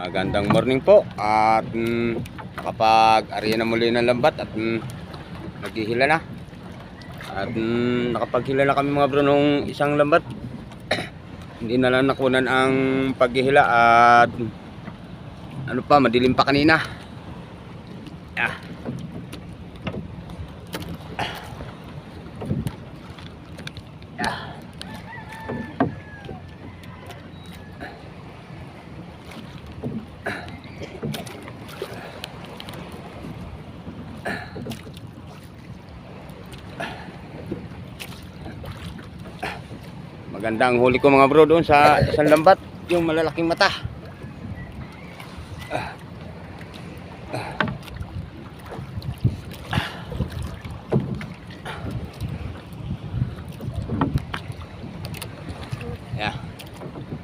Magandang morning po at mm, nakapag ariya na muli ng lambat at mm, naghihila na. At mm, nakapaghila na kami mga bro nung isang lambat. Hindi na lang nakunan ang paghihila at ano pa, madilim pa kanina. Ah. Maganda ang huli ko mga bro doon sa isang lambat, yung malalaking mata. Yeah.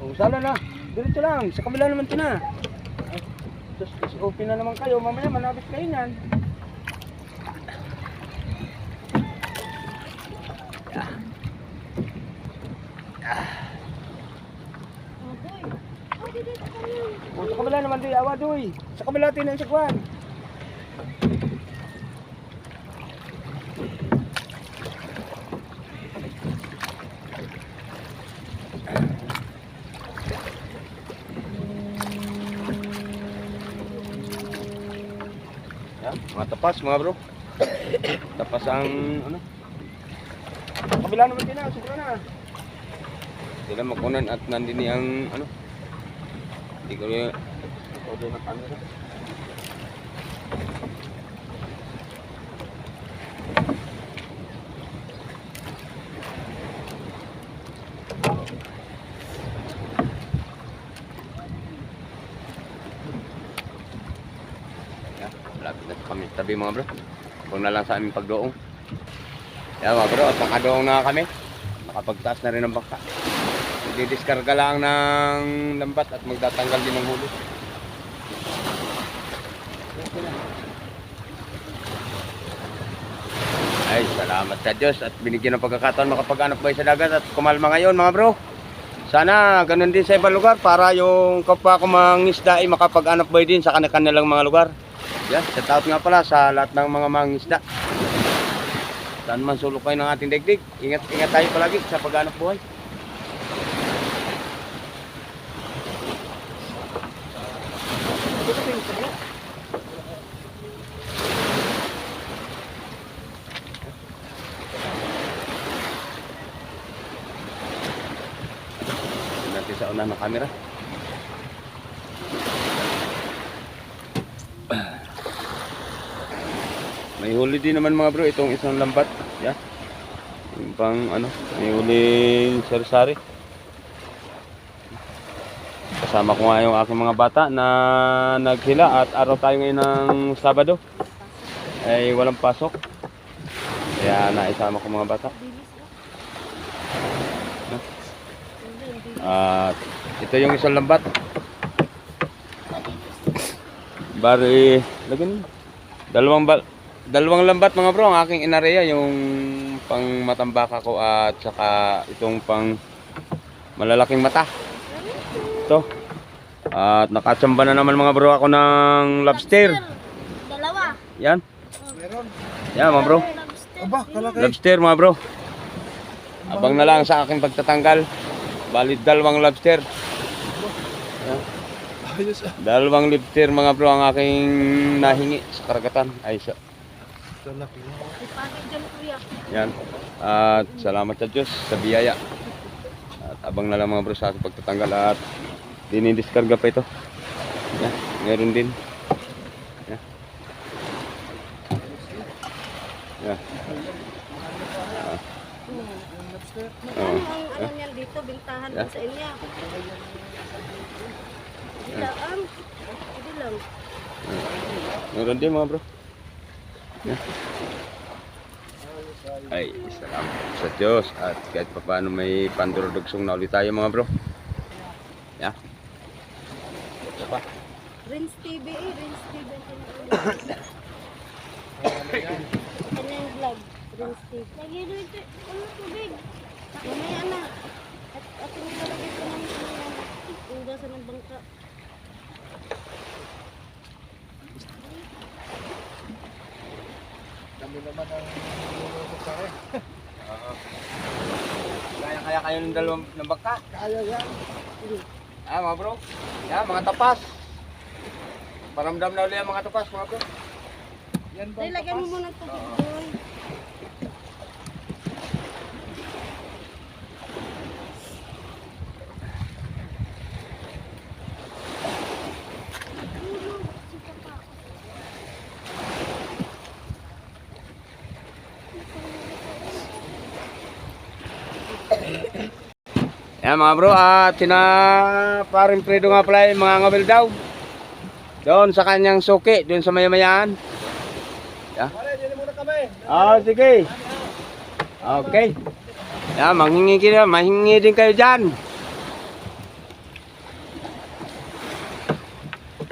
Oh, sala na. Diretso lang. Sa kabila naman ito na. Just open na naman kayo. Mamaya manabit kayo niyan. Yeah. Oh, sa kabila naman doy, awa doy. Sa kabila tayo ng. Yan, mga tapas mga bro. tapas ang ano. Kabila naman din na, sobra na. Sila makunan at nandini ang ano. Hindi ko order ng camera. Malapit na kami tabi mga bro. Kung na lang sa aming pagdoong. Yan mga bro, at nakadoong na kami. Nakapagtaas na rin ang bangka. Didiskarga lang ng lambat at magtatanggal din ng huli. Ay, salamat sa Diyos at binigyan ng pagkakataon makapag-anap kayo sa dagat at kumalma ngayon mga bro. Sana ganun din sa ibang lugar para yung kapwa ko mangisda ay makapag-anap bay din sa kanilang mga lugar. Yan, shout out nga pala sa lahat ng mga mangisda. Saan man sulok kayo ng ating daigdig. Ingat, ingat tayo palagi sa pag-anap buhay. Tingnan natin sa una ng camera. May huli din naman mga bro itong isang lambat. Yan. Yung pang ano, may huling sari-sari. Kasama ko nga yung aking mga bata na naghila at araw tayo ngayon ng Sabado. Ay walang pasok. Kaya naisama ko mga bata. At ito yung isang lambat. Bari, lagyan. Dalawang bal dalawang lambat mga bro ang aking inareya yung pang matambaka ko at saka itong pang malalaking mata. Ito. At nakatsamba na naman mga bro ako ng lobster. Dalawa. Yan. Meron. Yan mga bro. Lobster. Aba. Lobster mga bro. Abang na lang sa aking pagtatanggal. Balit dalawang lobster. Ayos ah. Dalawang lobster mga bro ang aking nahingi sa karagatan. Ay sa Kalaki. Ipagin dyan kuya. yan. At salamat sa Diyos sa biyaya. At abang na lang mga bro sa aking pagtatanggal at dinidiskarga pa ito. Yan. Meron din. Yan. Yan. Ano ang ano niyan dito, bintahan Yeah. sa inyo. Dilaan. Lang. Meron din mga bro. Ay, salamat sa Diyos at kahit pa paano may pandurodugsong na ulit tayo mga bro. Yan. Ito pa. Rins TV eh. Rins TV. Ano yung vlog? Rins TV. Lagi dito. Ano tubig? Mamaya na. At ating nilalagay ko ng yung dasa ng bangka. Naman ang lulubog sa akin. Oo. Kaya kaya kayo ng dalawang ng bangka. Kaya yan. Ah, mga bro. Yan, mga tapas. Paramdam na ulit ang mga tapas, mga bro. Yan ba ang lagyan mo tapas? muna ito. Oo. Doy. Yan mga bro, at sina paring Fredo nga pala yung mga ngawil daw. Doon sa kanyang suki, doon sa mayamayaan. Pare, dili muna kami. Ah, sige. Okay. Yan, manghingi kayo, mahingi din kayo dyan.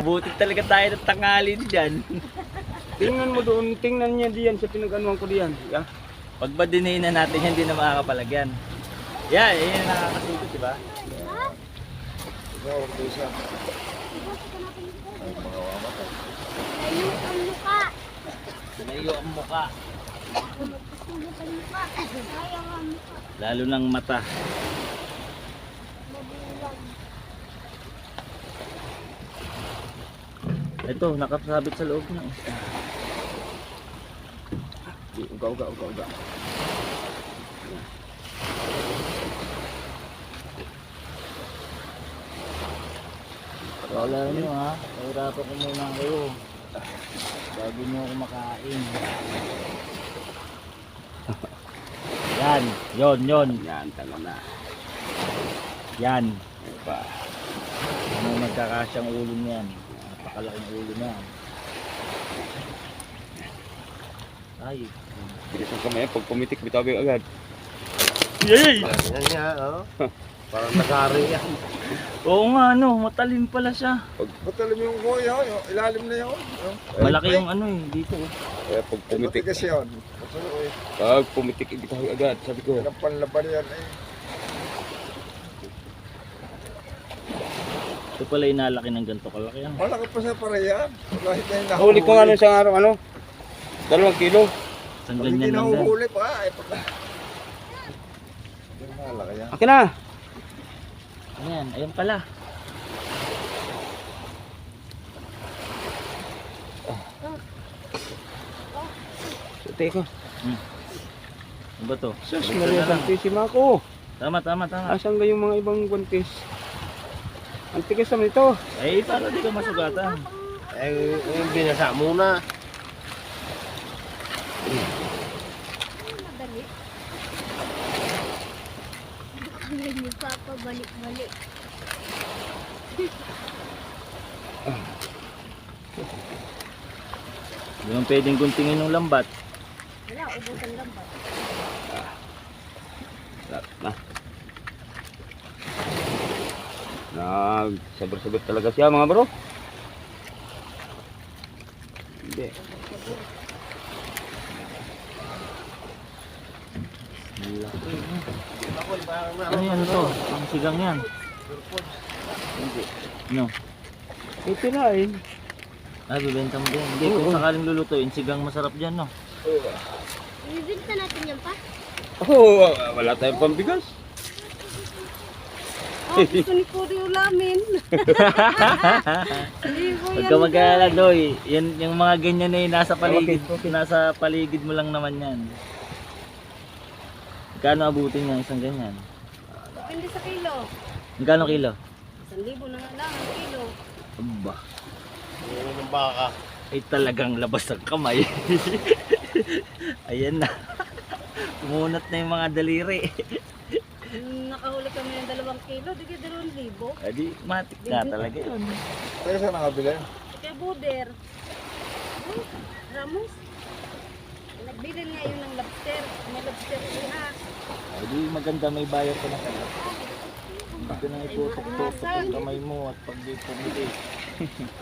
Buti talaga tayo ng tangalin dyan. Tingnan mo doon, tingnan niya diyan sa pinag-anuan ko diyan. Yeah. Pag ba dinayin na natin, hindi na makakapalagyan. Yeah, yun yung nakakasikot, di ba? Ikaw, bisa. Ayun ang mukha. Layo ang muka. Sulit ang mukha. Lalo ng mata. Ito, nakasabit sa loob na. eh. Uga, uga, uga, uga. Wala nyo ha. Nahirapan ko muna kayo. Bago nyo ako makain. Yan, yon, yon. Yan, tama na. Yan. Pa. Ano magkakasyang ulo niyan? Napakalaking ulo niyan. Ay. Bilis ang kamay, pag pumitik, bitabi agad. Yay! Yan niya, oh. Parang nagari yan. Oo nga, ano, matalim pala siya. Pag, mo yung kuya, yung ilalim na yun. Oh. Malaki yung ano eh, dito eh. eh, pag pumitik, Matigas yun. Kasi, eh, pag pumitik, bitabi agad. Sabi ko, yan ang panlaban yan eh. Ito pala inalaki ng ganito kalaki ano. Malaki pa sa pare yan. Kahit na yung huli ko nga nung isang araw, ano? Dalawang kilo. Isang Pag hindi ganyan lang din. nahuhuli pa, eh, pag... Yan malaki yan. Akin na. Ayan, ayun pala. Sute ko. Ano ba to? Sus, Maria. Santísima ko. Tama, tama, tama. Asan ba yung mga ibang guantes? Ang tigas naman ito. Eh, para di ka masugatan. Eh, yung binasa muna. Madali. Ngayon ni Papa balik-balik. Hindi mo pwedeng guntingin ng lambat. Wala, ubos ang lambat. Na. Nag sabar-sabar talaga siya mga bro. Hindi. Ano yan to? Ang sigang yan. No. Ito na eh. Ah, bibenta mo din. Hindi, kung sakaling lulutuin, sigang masarap dyan, no? Ibibigta natin yan pa. Oh, wala tayong pambigas. Oh, gusto ni Kuri ulamin. Huwag yan. ka mag-alala, Doy. Yan, yung mga ganyan na yun, nasa paligid, nasa paligid mo lang naman yan. Magkano abutin niya isang ganyan? Depende sa kilo. Magkano kilo? Isang libo na lang ang kilo. Aba, Yung ng baka. ay talagang labas ang kamay. Ayan na. Kumunat na yung mga daliri. Nung nakahuli kami ng dalawang kilo, di ka dalawang libo. Adi, matik na talaga yun. Kaya saan nakabili? Kaya buder. Oh, Ramos. Nagbili nga yun ng lobster. May lobster iha. Adi, maganda may bayar ka na kayo. Hindi ka nang itutok-tutok ang kamay mo at pag di pumili.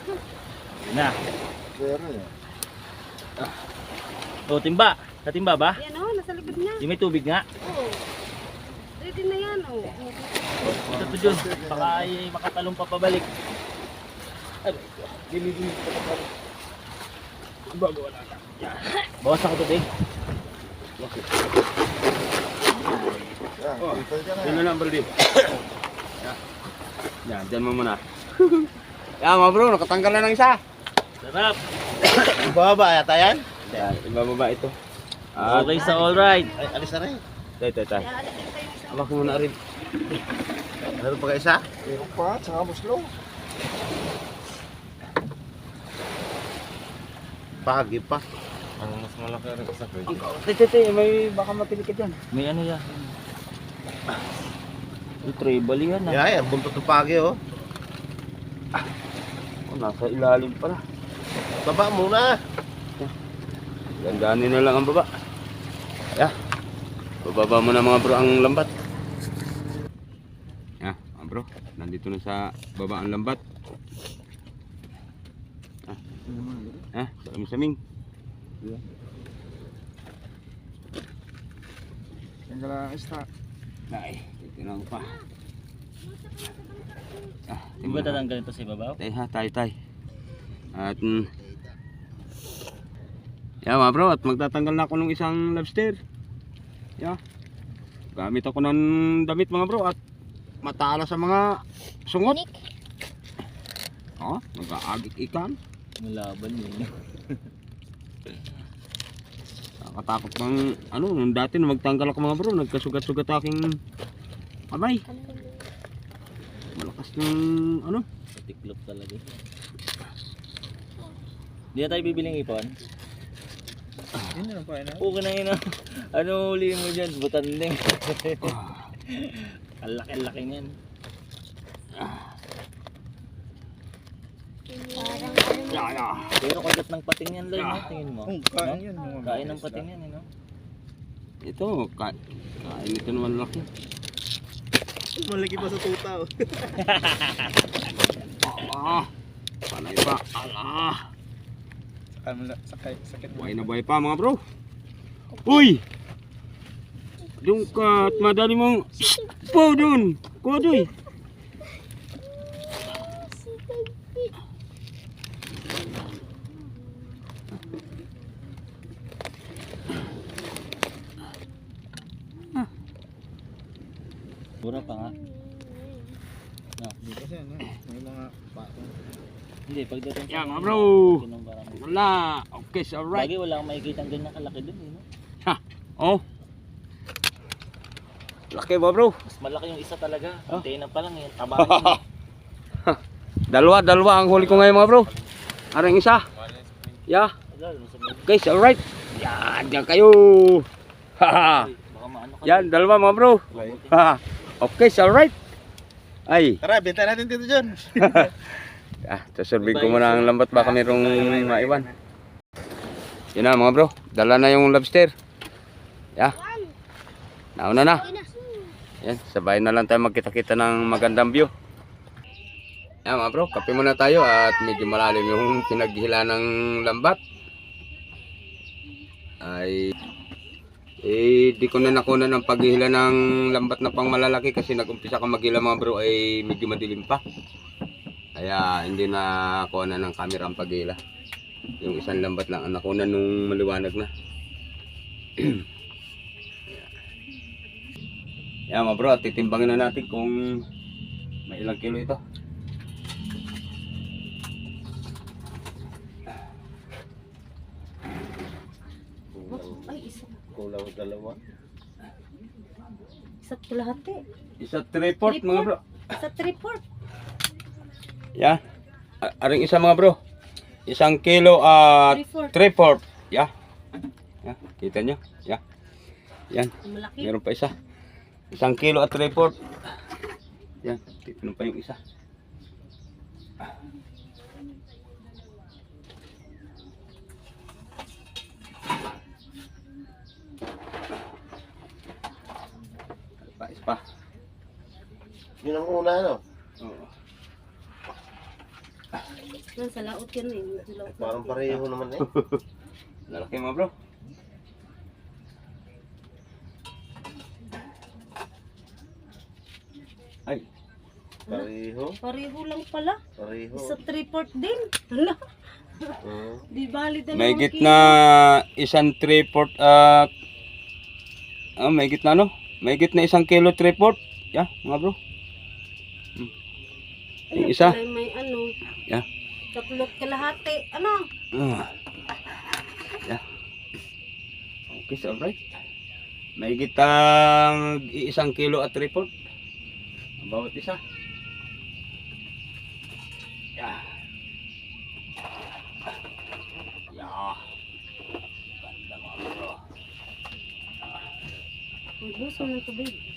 na. Pero yan. O, timba. Sa timba ba? Yan o, nasa likod niya. Yung may tubig nga. Oo. Ready na yan oh. o. Ito to dyan. Baka ay makatalong pa pabalik. Dili-dili. Bawas ako tubig. Yan, Oh. ka na. Lang, Baldi. Yan. Yan, dyan mo muna. Yan, mga bro, nakatanggal na ng isa. Sarap. Baba yata yan? Yan, ibababa ito. At, Okay sa alright. Ay, alis na rin. tay, tay, tay. Abak mo na rin. Meron pa ka isa? Meron pa, tsaka muslo. Pagi pa. Ang mas malaki rin sa Tay, tay, tay, may baka mapilikit yan. May ano yan. Yung treble yan ah. Yeah, yan, buntot ng pagi oh. Oh, nasa ilalim pala. Baba muna. Gandaanin na lang ang baba. Yeah. Bababa mo na mga bro ang lambat. Yeah, mga bro. Nandito na sa baba ang lambat. Ah. Ah, salam saming. Yan ka lang isa. Ay, ako pa. Ah, Di ba tatanggalin to sa ibabaw? Tay ha, tay tay. At mm, Yeah, mga bro, at magtatanggal na ako ng isang lobster. Yeah. Gamit ako ng damit mga bro at matala sa mga sungot. Oh, nag-aagit ikan. Malaban yun. Nakatakot ng ano, nung dati nung magtanggal ako mga bro, nagkasugat-sugat aking kamay. Malakas ng ano, Tiklop talaga. Di na tayo bibiling ipon? Yun na lang pa yun. Okay na yun ah. Ano huli mo dyan? Butanding. Ang laki-laki niyan. Yeah, yeah. Pero kagat ng pating yan, Loy, no? Tingin mo. kain No? yun. Kain ng pating yan, eh, no? Ito, ka kain ito naman laki. Malaki pa sa tuta oh. Ah, panay pa. Ala. Sakay, sakit. Buhay na buhay pa mga bro. Uy! Doon ka at madali mong... Po doon! Kuha! Bura pa nga. No. Kasi ano, may mga patong. Hindi, pagdating Yan, mga bro. Wala. Okay, so alright. Bagay, wala akong makikita ang ganyan kalaki dun, eh, no? Oh. Laki ba bro? Mas malaki yung isa talaga. Oh. Antena pa lang, eh. Taba eh. Dalawa, dalawa ang huli ko ngayon mga bro. Arang isa. Yeah. Sa so alright. Yan, yan kayo. Yan, dalawa mga bro. Haha. Okay, so alright. Ay. Tara, benta natin dito dyan. Ah, sasurvey ko muna ang lambat baka mayroong maiwan. Yun na mga bro, dala na yung lobster. Yeah. Nauna na. Yan, sabay na lang tayo magkita-kita ng magandang view. Yan mga bro, kape muna tayo at medyo malalim yung pinaghila ng lambat. Ay, eh, di ko na nakuna ng paghihila ng lambat na pang malalaki kasi nag-umpisa ka maghila mga bro ay medyo madilim pa. Kaya hindi na na ng camera ang paghila. Yung isang lambat lang ang nakuna nung maliwanag na. Yan mga bro, titimbangin na natin kung may ilang kilo ito. Kulang dalawa. Isa kalahati. Isa triport mga bro. Isa three-fourth. Yan. A- Aring isa mga bro. Isang kilo at Three-fourth. triport. Ya. Ya, kita nyo? Ya. Yan. Malaki. Meron pa isa. Isang kilo at report. Yan, na pa yung isa. Ano Pa, isa pa. Yun ang una, no? Oo. Yan, sa laot yan eh. Sa laot. Parang pareho naman eh. Lalaki mga bro. Ay, Pareho. Pareho lang pala. Pareho. Isa three-fourth din. Hala. Oo. Di bali dalawang may gitna isang triport at Ah, may na no? May na isang kilo tripod. Yeah, mga bro. Yung isa. May, may ano, Yeah. tatlot kalahati. Ano? Ah. Yeah. Okay, so alright. May gitang isang kilo at. Ang bawat isa. Yeah. Yeah. Ganda mga bro. May buso ng tubig.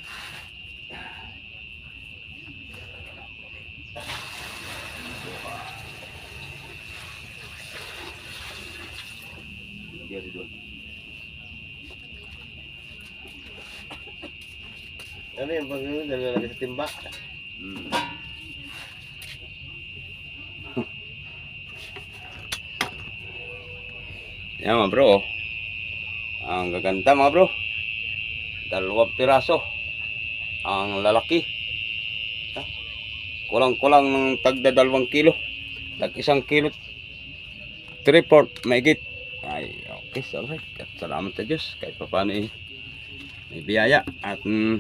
Diyan doon. Ano yung pag yun, nalalagay sa timba. Hmm. Yan mga bro. Ang gaganda mga bro. Dalawang piraso. Ang lalaki. Kulang-kulang ng tagda dalawang kilo. Tag isang kilo. Three-port. Maigit. So, alright. At salamat sa Diyos. Kahit pa paano eh. May biyaya. At mm,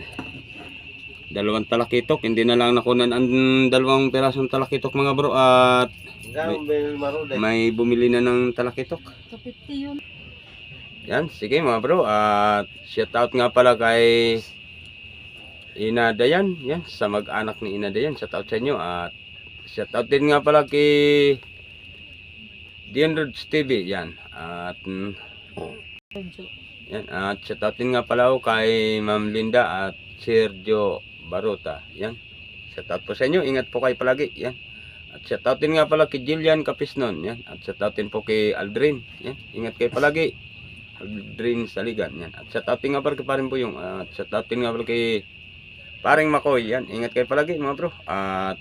dalawang talakitok. Hindi na lang nakunan ang dalawang pirasong talakitok mga bro. At dahil? may bumili na ng talakitok. Sa 50 yun. Yan, sige mga bro. At shout out nga pala kay Ina Dayan. Yan, sa mag-anak ni Ina Dayan. Shout out sa inyo. At shout out din nga pala kay Dian Rods TV. Yan. At mm, yan, at shout out din nga pala ako kay Ma'am Linda at Sergio Baruta. Yan. Shout out po sa inyo. Ingat po kayo palagi. Yan. At shout out din nga pala kay Jillian Capisnon. Yan. At shout out din po kay Aldrin. Yan. Ingat kayo palagi. Aldrin Saligan. Yan. At shout out din nga pala kay parin po yung. At shout out din nga pala kay paring Makoy. Yan. Ingat kayo palagi mga bro. At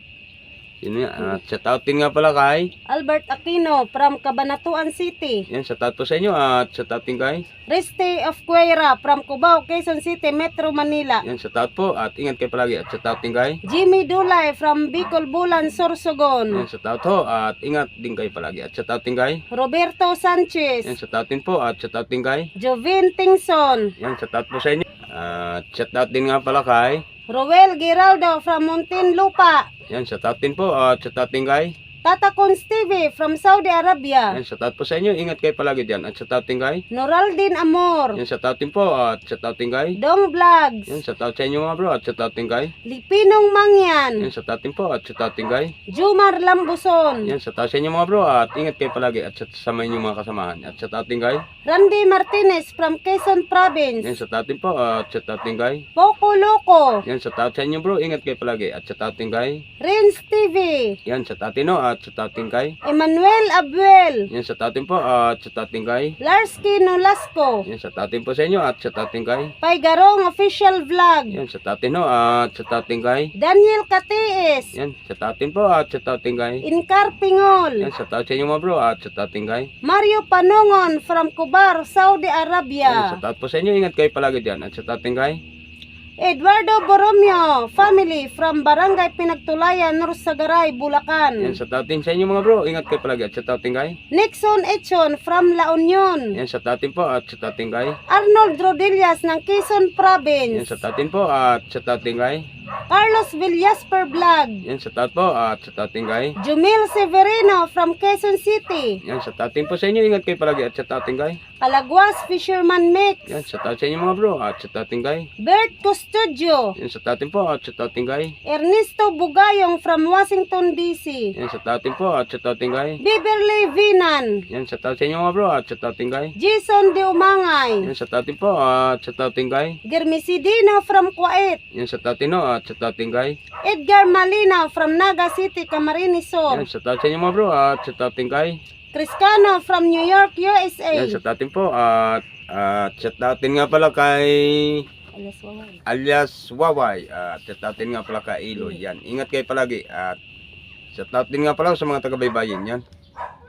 yun nga. At shout out din nga pala kay. Albert Aquino from Cabanatuan City. Yan. Shout out po sa inyo. At shout out din kay. Reste of Cuera from Cubao, Quezon City, Metro Manila. Yan. Shout out po. At ingat kayo palagi. At shout out din kay. Jimmy Dulay from Bicol Bulan, Sorsogon. Yan, shout out ho at ingat din kayo palagi. At shout out din kay. Roberto Yan, Sanchez. shout out din po at shout out din kay. Jovin Tingson. Yan, shout out po sa inyo. At shout out din nga pala kay. Roel Giraldo from Muntinlupa. Yan, shout out din po at shout out din kay. Tata Cons TV from Saudi Arabia. Yan, shout out po sa inyo. Ingat kayo palagi diyan. At shout out din kay. Noraldin Amor. Yan, shout out din po at shout out din kay. Dong Vlogs. Yan, shout out sa inyo mga bro at shout out din kay. Lipinong Mangyan. Yan, shout out din po at shout out din kay. Jumar Lambuson. Yan, shout out sa inyo mga bro at ingat kayo palagi at shout sa inyo mga kasamahan. At shout out din kay. Randy Martinez from Quezon Province. Yan, shout out din po at shout out din kay. Poco Loco. Yan, shout out sa inyo bro. Ingat kayo palagi at shout out din kay. Rins TV. Yan, shout out din no at shout out din kay. Emmanuel Abuel. Yan, out din po at out din kay. Larsky Nolasco. Yan, out din po sa inyo at out din kay. Paigarong Official Vlog. Yan, out din no at out din kay. Daniel Katiis. Yan, out din po at out din kay. Inkar Pingol. Yan, shout out sa inyo mga bro at out din kay. Mario Panongon from Kubar, Saudi Yan, Arabia. shout out po sa inyo. Ingat kayo palagi diyan at out din kay. Eduardo Boromio, family from Barangay Pinagtulayan, Norsagaray, Yan, Bulacan. shout out din sa inyo mga bro. Ingat kayo palagi at shout out din kay. Nixon Echon from La Union. Yan, shout out din po at shout out din kay. Arnold Rodillas ng Quezon Yan, Province. shout out din po at shout out din kay. Carlos Villasper Vlog. Yan, shout out po at shout out din kay. Jumil Severino from Quezon City. Yan, shout out din po sa inyo. Ingat kayo palagi at shout out din kay. Calaguas Fisherman Mix. Yan, shout out sa inyo mga bro at shout out din kay. Bert Custodio. Yan, out din po at out din kay. Ernesto Bugayong from Washington DC. Yan, out din po at out din kay. Beverly Vinan. Yan, sa inyo mga bro at out din kay. Jason De Umangay. Yan, out din po at out din kay. Germisidino from Kuwait. Yan, shout out din no at out din kay. Edgar Malina from Naga City, Camarines Sur. Yan, sa inyo mga bro at out din kay. Criscano from New York, USA. Yan, shout out din po at at shout out din nga pala kay Alas, waway. alias Waway at out din nga pala kay Iloy. Yan, ingat kayo palagi at shout out din nga pala sa mga taga-baybayin yan.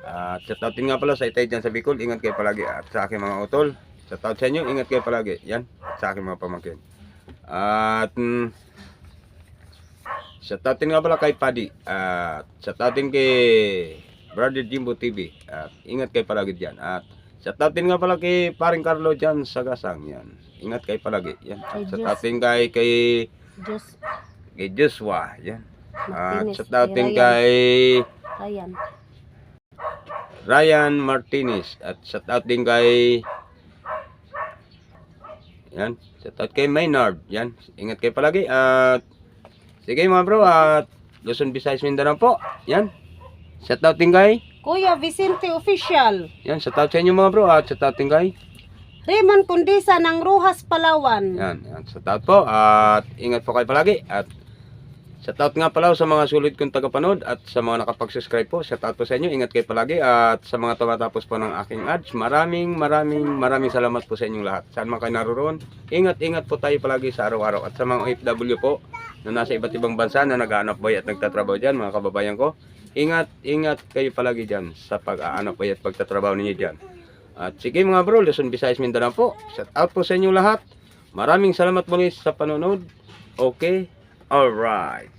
At shout out din nga pala sa itay dyan sa Bicol, ingat kayo palagi at sa aking mga utol. Shout out sa inyo, ingat kayo palagi. Yan, at sa aking mga pamangkin. At mm, shout out din nga pala kay Paddy at shout out din kay Brother Jimbo TV at ingat kayo palagi dyan. At shout out din nga pala kay paring Carlo dyan sa Gasang yan. Ingat kayo palagi. Yan. At sa Diyos. ating kay kay Diyos kay Joshua. Yan. At Martinez. sa ating Ryan. kay Ryan. Ryan Martinez. At sa ating kay yan. Shout out kay Maynard. Yan. Ingat kayo palagi. At sige mga bro. At Luzon, Visayas, Mindanao po. Yan. Shout out din kay. Kuya Vicente Official. Yan. Shout out sa inyo mga bro. At shout out din kay. Raymond Kundisa ng Rojas, Palawan. Yan. Yan. Shout out po. At ingat po kayo palagi. At shout out nga pala sa mga sulit kong tagapanood at sa mga nakapag-subscribe po. Shout out po sa inyo. Ingat kayo palagi. At sa mga tumatapos po ng aking ads, maraming maraming maraming salamat po sa inyong lahat. Saan man kayo naroon, ingat-ingat po tayo palagi sa araw-araw. At sa mga OFW po na nasa iba't ibang bansa na nag-aanap boy at nagtatrabaho dyan, mga kababayan ko, ingat, ingat kayo palagi dyan sa pag-aanap boy at pagtatrabaho ninyo dyan. At sige mga bro, Luzon, Visayas, Mindanao po. Shout out po sa inyong lahat. Maraming salamat muli sa panonood. Okay? Alright.